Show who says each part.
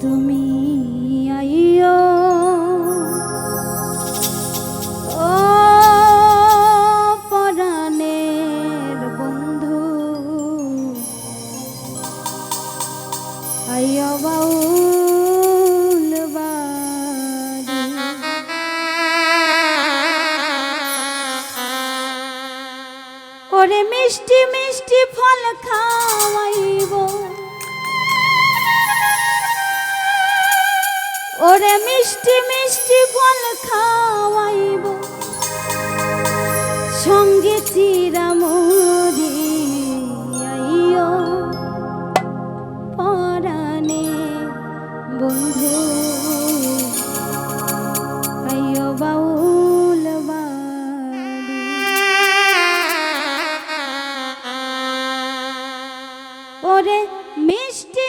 Speaker 1: তুমি আইও ও পরাণের বন্ধু আইও বাউল ওরে মিষ্টি মিষ্টি ফল খাওয়াইব। সঙ্গে চিরামরি আইও। পরাণে বন্ধু ওরে মিষ্টি